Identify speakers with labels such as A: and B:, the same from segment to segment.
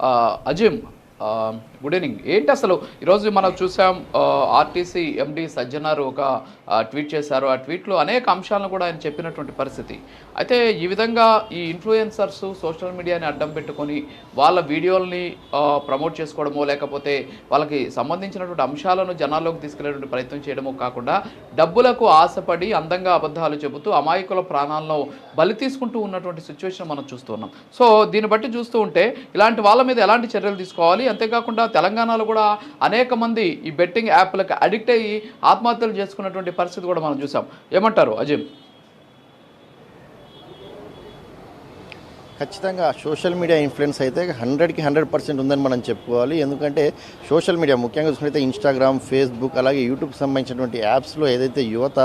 A: ఆ, అజిమ్ ఆ, Um, good evening ఏంటి అసలు? ఈరోజు మనం చూసాం uh, ఆర్టీసీ ఎండి సజ్జనారు ఒక uh, ట్వీట్ చేశారు. ఆ ట్వీట్లో అనేక అంశాలను కూడా ఆయన చెప్పినటువంటి పరిస్థితి. అయితే ఈ విధంగా ఈ ఇన్ఫ్లుయెన్సర్స్ సోషల్ మీడియాని అడ్డం పెట్టుకొని వాళ్ళ వీడియోల్ని uh, ప్రమోట్ చేసుకోవడమో లేకపోతే వాళ్ళకి సంబంధించినటువంటి అంశాలను జనాల్లోకి తీసుకెళ్ళేటువంటి ప్రయత్నం చేయడమో కాకుండా డబ్బులకు ఆశపడి అందంగా అబద్ధాలు చెబుతూ అమాయకుల ప్రాణాలను బలి తీసుకుంటూ ఉన్నటువంటి సిచ్యువేషన్ మనం చూస్తున్నాం సో దీన్ని బట్టి చూస్తూ ఉంటే ఇలాంటి వాళ్ళ మీద ఎలాంటి చర్యలు తీసుకోవాలి? అంతేకాకుండా తెలంగాణలో కూడా అనేక మంది ఈ బెట్టింగ్ యాప్లకు అడిక్ట్ అయ్యి ఆత్మహత్యలు చేసుకున్నటువంటి పరిస్థితి కూడా మనం చూసాం. ఏమంటారు అజిమ్?
B: ఖచ్చితంగా సోషల్ మీడియా ఇన్ఫ్లుయెన్స్ అయితే హండ్రెడ్కి హండ్రెడ్ పర్సెంట్ ఉందని మనం చెప్పుకోవాలి. ఎందుకంటే సోషల్ మీడియా ముఖ్యంగా చూసుకుంటే ఇన్స్టాగ్రామ్ ఫేస్బుక్ అలాగే యూట్యూబ్కి సంబంధించినటువంటి యాప్స్లో ఏదైతే యువత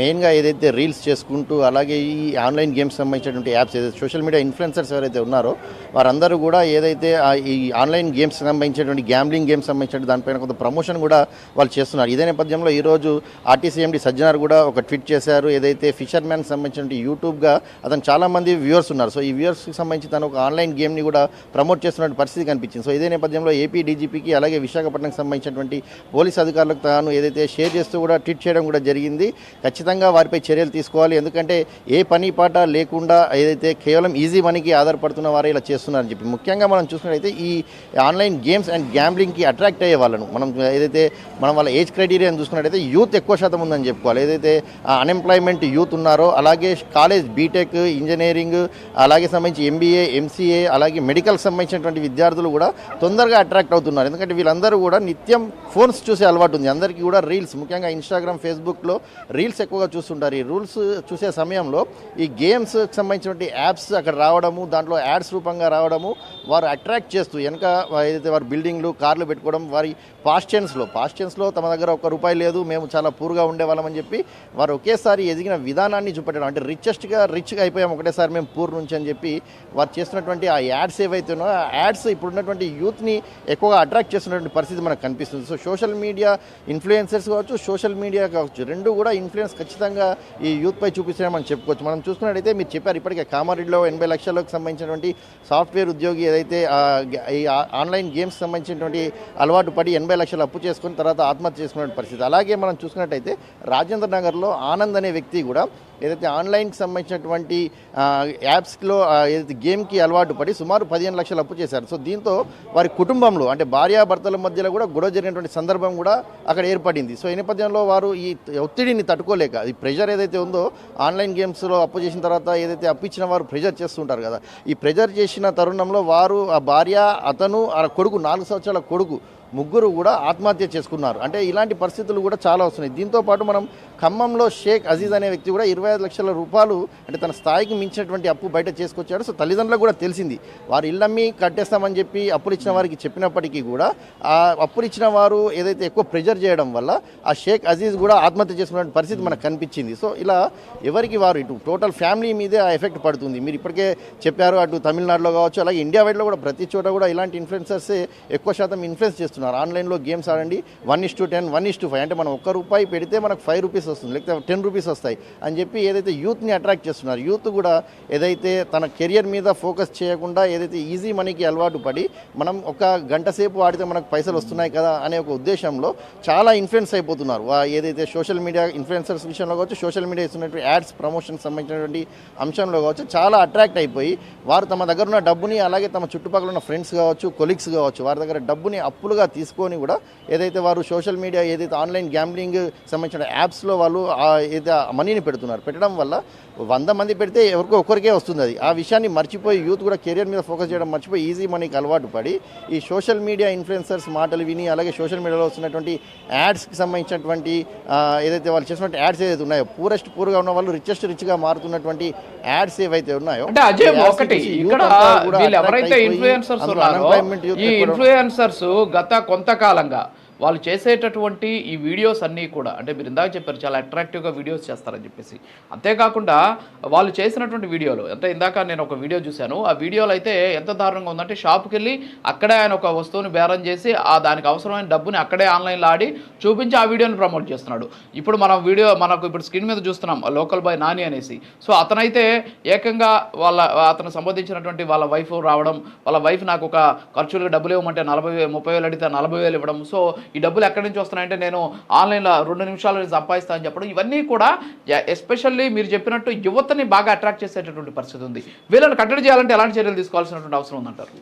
B: మెయిన్గా ఏదైతే రీల్స్ చేసుకుంటూ అలాగే ఈ ఆన్లైన్ గేమ్స్ సంబంధించినటువంటి యాప్స్ ఏదైతే సోషల్ మీడియా ఇన్ఫ్లుయెన్సర్స్ ఎవరైతే ఉన్నారో వారందరూ కూడా ఏదైతే ఈ ఆన్లైన్ గేమ్స్ సంబంధించినటువంటి గ్యాంబ్లింగ్ గేమ్స్ సంబంధించిన దానిపైన కొంత ప్రమోషన్ కూడా వాళ్ళు చేస్తున్నారు. ఇదే నేపథ్యంలో ఈరోజు ఆర్టీసీఎండి సజ్జనార్ కూడా ఒక ట్వీట్ చేశారు. ఏదైతే ఫిషర్ మ్యాన్ సంబంధించిన యూట్యూబ్గా అతను చాలామంది వ్యూవర్స్ ఉన్నారు. సో ఈ వ్యూవర్స్కి సంబంధించి తను ఒక ఆన్లైన్ గేమ్ని కూడా ప్రమోట్ చేస్తున్న పరిస్థితి కనిపించింది. సో ఇదే నేపథ్యంలో ఏపీ డీజీపీకి అలాగే విశాఖపట్నంకి సంబంధించినటువంటి పోలీస్ అధికారులకు తాను ఏదైతే షేర్ చేస్తూ కూడా ట్వీట్ చేయడం కూడా జరిగింది. ఖచ్చితంగా వారిపై చర్యలు తీసుకోవాలి. ఎందుకంటే ఏ పని పాట లేకుండా ఏదైతే కేవలం ఈజీ మనీకి ఆధారపడుతున్న వారు ఇలా చేస్తున్నారని చెప్పి. ముఖ్యంగా మనం చూసుకున్నట్లయితే ఈ ఆన్లైన్ గేమ్స్ అండ్ గ్యాంబ్లింగ్కి అట్రాక్ట్ అయ్యే వాళ్ళను మనం ఏదైతే మనం వాళ్ళ ఏజ్ క్రైటీరియాని చూసుకున్నట్టయితే యూత్ ఎక్కువ శాతం ఉందని చెప్పుకోవాలి. ఏదైతే అన్ఎంప్లాయ్మెంట్ యూత్ ఉన్నారో అలాగే కాలేజ్ బీటెక్ ఇంజనీరింగ్ అలాగే సంబంధించి ఎంబీఏ ఎంసీఏ అలాగే మెడికల్ సంబంధించినటువంటి విద్యార్థులు కూడా తొందరగా అట్రాక్ట్ అవుతున్నారు. ఎందుకంటే వీళ్ళందరూ కూడా నిత్యం ఫోన్స్ చూసే అలవాటు ఉంది. అందరికీ కూడా రీల్స్ ముఖ్యంగా ఇన్స్టాగ్రామ్ ఫేస్బుక్లో రీల్స్ ఎక్కువగా చూస్తుంటారు. ఈ రూల్స్ చూసే సమయంలో ఈ గేమ్స్కి సంబంధించినటువంటి యాప్స్ అక్కడ రావడము దాంట్లో యాడ్స్ రూపంగా రావడము వారు అట్రాక్ట్ చేస్తూ వెనక ఏదైతే వారి బిల్డింగ్లు కార్లు పెట్టుకోవడం వారి పాస్టెన్స్లో పాస్టెన్స్లో తమ దగ్గర ఒక్క రూపాయి లేదు మేము చాలా పూర్గా ఉండేవాళ్ళమని చెప్పి వారు ఒకేసారి ఎదిగిన విధానాన్ని చూపెట్టడం అంటే రిచెస్ట్గా రిచ్గా అయిపోయాం ఒకటేసారి మేము పూర్ నుంచి అని చెప్పి వారు చేస్తున్నటువంటి ఆ యాడ్స్ ఏవైతే ఉన్నాయో ఆ యాడ్స్ ఇప్పుడున్నటువంటి యూత్ని ఎక్కువగా అట్రాక్ట్ చేస్తున్నటువంటి పరిస్థితి మనకు కనిపిస్తుంది. సో సోషల్ మీడియా ఇన్ఫ్లుయెన్సర్స్ కావచ్చు సోషల్ మీడియా కావచ్చు రెండు కూడా ఇన్ఫ్లుయెన్స్ ఖచ్చితంగా ఈ యూత్ పై మనం చెప్పుకోవచ్చు. మనం చూసుకున్నట్టయితే మీరు చెప్పారు ఇప్పటికే కామారెడ్డిలో ఎనభై లక్షలకు సంబంధించినటువంటి సాఫ్ట్వేర్ ఉద్యోగి ఏదైతే ఈ ఆన్లైన్ గేమ్స్ సంబంధించినటువంటి అలవాటు పడి ఎనభై లక్షలు అప్పు చేసుకుని తర్వాత ఆత్మహత్య చేసుకునే పరిస్థితి. అలాగే మనం చూసుకున్నట్టయితే రాజేంద్ర నగర్లో ఆనంద్ అనే వ్యక్తి కూడా ఏదైతే ఆన్లైన్కి సంబంధించినటువంటి యాప్స్లో ఏదైతే గేమ్కి అలవాటు పడి సుమారు పదిహేను లక్షలు అప్పు చేశారు. సో దీంతో వారి కుటుంబంలో అంటే భార్యాభర్తల మధ్యలో కూడా గొడవ జరిగినటువంటి సందర్భం కూడా అక్కడ ఏర్పడింది. సో ఈ నేపథ్యంలో వారు ఈ ఒత్తిడిని తట్టుకోలేక ఈ ప్రెషర్ ఏదైతే ఉందో ఆన్లైన్ గేమ్స్లో అప్పు చేసిన తర్వాత ఏదైతే అప్పు ఇచ్చిన వారు ప్రెజర్ చేస్తుంటారు కదా. ఈ ప్రెజర్ చేసిన తరుణంలో వారు ఆ భార్య అతను ఆ కొడుకు నాలుగు సంవత్సరాల కొడుకు ముగ్గురు కూడా ఆత్మహత్య చేసుకున్నారు. అంటే ఇలాంటి పరిస్థితులు కూడా చాలా వస్తున్నాయి. దీంతో పాటు మనం ఖమ్మంలో షేక్ అజీజ్ అనే వ్యక్తి కూడా ఇరవై ఐదు లక్షల రూపాయలు అంటే తన స్థాయికి మించినటువంటి అప్పు బయట చేసుకొచ్చాడు. సో తల్లిదండ్రులకు కూడా తెలిసింది వారు ఇళ్ళమ్మి కట్టేస్తామని చెప్పి అప్పులు ఇచ్చిన వారికి చెప్పినప్పటికీ కూడా ఆ అప్పులు ఇచ్చిన వారు ఏదైతే ఎక్కువ ప్రెజర్ చేయడం వల్ల ఆ షేక్ అజీజ్ కూడా ఆత్మహత్య చేసుకున్న పరిస్థితి మనకు కనిపించింది. సో ఇలా ఎవరికి వారు ఇటు టోటల్ ఫ్యామిలీ మీదే ఆ ఎఫెక్ట్ పడుతుంది. మీరు ఇప్పటికే చెప్పారు అటు తమిళనాడులో కావచ్చు అలాగే ఇండియా వైడ్లో కూడా ప్రతి చోట కూడా ఇలాంటి ఇన్ఫ్లుయెన్సర్స్ ఎక్కువ శాతం ఇన్ఫ్లుయెన్స్ చేస్తున్నారు. ఆన్లైన్లో గేమ్స్ ఆడండి one is to ten one is to five అంటే మనం ఒక్క రూపాయి పెడితే మనకు ఫైవ్ రూపీస్ వస్తుంది లేకపోతే టెన్ రూపీస్ వస్తాయి అని చెప్పి ఏదైతే యూత్ని అట్రాక్ట్ చేస్తున్నారు యూత్ కూడా ఏదైతే తన కెరియర్ మీద ఫోకస్ చేయకుండా ఏదైతే ఈజీ మనీకి అలవాటు పడి మనం ఒక గంట సేపు ఆడితే మనకు పైసలు వస్తున్నాయి కదా అనే ఒక ఉద్దేశంలో చాలా ఇన్ఫ్లుయెన్స్ అయిపోతున్నారు. ఏదైతే సోషల్ మీడియా ఇన్ఫ్లుయెన్సర్స్ విషయంలో కావచ్చు సోషల్ మీడియా ఇస్తున్నటువంటి యాడ్స్ ప్రమోషన్ సంబంధించినటువంటి అంశంలో కావచ్చు చాలా అట్రాక్ట్ అయిపోయి వారు తమ దగ్గర ఉన్న డబ్బుని అలాగే తమ చుట్టుపక్కల ఉన్న ఫ్రెండ్స్ కావచ్చు కొలీగ్స్ కావచ్చు వారి దగ్గర డబ్బుని అప్పులుగా తీసుకొని కూడా ఏదైతే వారు సోషల్ మీడియా ఏదైతే ఆన్లైన్ గ్యాంబ్లింగ్ సంబంధించిన యాప్స్లో వాళ్ళు ఏదైతే ఆ మనీని పెడుతున్నారు. పెట్టడం వల్ల వంద మంది పెడితే ఎవరికో ఒకరికే వస్తుంది అది. ఆ విషయాన్ని మర్చిపోయి యూత్ కూడా కెరియర్ మీద ఫోకస్ చేయడం మర్చిపోయి ఈజీ మనీకి అలవాటు పడి ఈ సోషల్ మీడియా ఇన్ఫ్లుయెన్సర్స్ మాటలు విని అలాగే సోషల్ మీడియాలో వస్తున్నటువంటి యాడ్స్కి సంబంధించినటువంటి ఏదైతే వాళ్ళు చేసినటువంటి యాడ్స్ ఏదైతే ఉన్నాయో పూరెస్ట్ పూర్గా ఉన్న వాళ్ళు రిచెస్ట్ రిచ్గా మారుతున్నటువంటి యాడ్స్ ఏవైతే ఉన్నాయో
A: అంటే అజయ్ ఒకటి ఇక్కడ వీళ్ళు ఎవరైతే ఉన్నారో ఈ ఇన్ఫ్లుయెన్సర్స్ గత కొంతకాలంగా వాళ్ళు చేసేటటువంటి ఈ వీడియోస్ అన్నీ కూడా అంటే మీరు ఇందాక చెప్పారు చాలా అట్రాక్టివ్గా వీడియోస్ చేస్తారని చెప్పేసి. అంతేకాకుండా వాళ్ళు చేసినటువంటి వీడియోలు అంటే ఇందాక నేను ఒక వీడియో చూశాను ఆ వీడియోలో అయితే ఎంత దారుణంగా ఉందంటే షాప్కి వెళ్ళి అక్కడే ఆయన ఒక వస్తువుని బేరం చేసి ఆ దానికి అవసరమైన డబ్బుని అక్కడే ఆన్లైన్లో ఆడి చూపించి ఆ వీడియోని ప్రమోట్ చేస్తున్నాడు. ఇప్పుడు మనం వీడియో మనకు ఇప్పుడు స్క్రీన్ మీద చూస్తున్నాం లోకల్ బాయ్ నాని అనేసి. సో అతనైతే ఏకంగా వాళ్ళ అతను సంబంధించినటువంటి వాళ్ళ వైఫ్ రావడం వాళ్ళ వైఫ్ నాకు ఒక ఖర్చులకు డబ్బులు ఇవ్వమంటే నలభై ముప్పై వేలు అడిగితే నలభై వేలు ఇవ్వడం. సో ఈ డబ్బులు ఎక్కడి నుంచి వస్తున్నాయంటే నేను ఆన్లైన్లో రెండు నిమిషాలు నేను సంపాదిస్తాను అని చెప్పడం. ఇవన్నీ కూడా ఎస్పెషల్లీ మీరు చెప్పినట్టు యువతని బాగా అట్రాక్ట్ చేసేటటువంటి పరిస్థితి ఉంది. వీళ్ళని కట్టడి చేయాలంటే ఎలాంటి చర్యలు తీసుకోవాల్సినటువంటి అవసరం ఉందంటారు?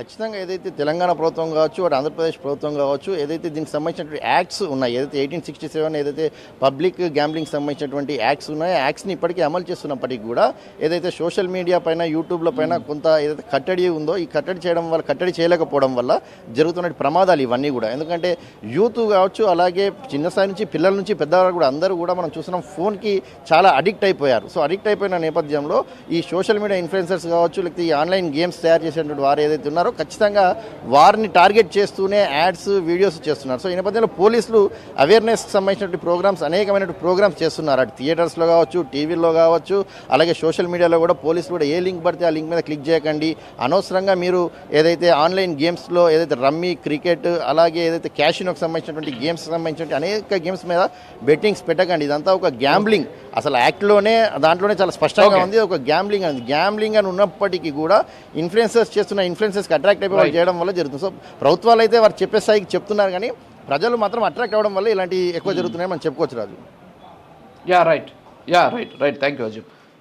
B: ఖచ్చితంగా ఏదైతే తెలంగాణ ప్రభుత్వం కావచ్చు వాటి ఆంధ్రప్రదేశ్ ప్రభుత్వం కావచ్చు ఏదైతే దీనికి సంబంధించినటువంటి యాక్ట్స్ ఉన్నాయి ఏదైతే ఎయిటీన్ సిక్స్టీ సెవెన్ ఏదైతే పబ్లిక్ గ్యాంబ్లింగ్ సంబంధించినటువంటి యాక్ట్స్ ఉన్నాయో యాక్ట్స్ని ఇప్పటికీ అమలు చేస్తున్నప్పటికీ కూడా ఏదైతే సోషల్ మీడియా పైన యూట్యూబ్ల పైన కొంత ఏదైతే కట్టడి ఉందో ఈ కట్టడి చేయడం వల్ల కట్టడి చేయలేకపోవడం వల్ల జరుగుతున్న ప్రమాదాలు ఇవన్నీ కూడా. ఎందుకంటే యూత్ కావచ్చు అలాగే చిన్న స్థాయి నుంచి పిల్లల నుంచి పెద్దవాళ్ళు కూడా అందరూ కూడా మనం చూస్తున్నాం ఫోన్కి చాలా అడిక్ట్ అయిపోయారు. సో అడిక్ట్ అయిపోయిన నేపథ్యంలో ఈ సోషల్ మీడియా ఇన్ఫ్లుయెన్సర్స్ కావచ్చు లేకపోతే ఈ ఆన్లైన్ గేమ్స్ తయారు చేసేటువంటి వారు ఏదైతే ఉన్నారో ఖచ్చితంగా వారిని టార్గెట్ చేస్తూనే యాడ్స్ వీడియోస్ చేస్తున్నారు. సో ఈ నేపథ్యంలో పోలీసులు అవేర్నెస్ సంబంధించినటువంటి ప్రోగ్రామ్స్ అనేకమైన ప్రోగ్రామ్స్ చేస్తున్నారు. అటు థియేటర్స్లో కావచ్చు టీవీల్లో కావచ్చు అలాగే సోషల్ మీడియాలో కూడా పోలీసులు కూడా ఏ లింక్ పడితే ఆ లింక్ మీద క్లిక్ చేయకండి. అనవసరంగా మీరు ఏదైతే ఆన్లైన్ గేమ్స్లో ఏదైతే రమ్మీ క్రికెట్ అలాగే ఏదైతే క్యాషినోకి సంబంధించినటువంటి గేమ్స్ సంబంధించినటువంటి అనేక గేమ్స్ మీద బెట్టింగ్స్ పెట్టకండి. ఇదంతా ఒక గ్యాంబ్లింగ్. అసలు యాక్ట్లోనే దాంట్లోనే చాలా స్పష్టంగా. ఉంది. ఒక గ్యాంబ్లింగ్ అని గ్యాంబ్లింగ్ అని ఉన్నప్పటికీ కూడా ఇన్ఫ్లుయెన్సర్స్ చేస్తున్న ఇన్ఫ్లుయెన్సర్స్కి అట్రాక్ట్ అయిపోయి వాళ్ళు. చేయడం వల్ల జరుగుతుంది. సో ప్రభుత్వాలు అయితే వారు చెప్పే స్థాయికి చెప్తున్నారు కానీ ప్రజలు మాత్రం అట్రాక్ట్ అవ్వడం వల్ల ఇలాంటి ఎక్కువ జరుగుతున్నాయని మనం చెప్పుకోవచ్చు Raju.
A: Yeah right yeah right right thank you Ajeeb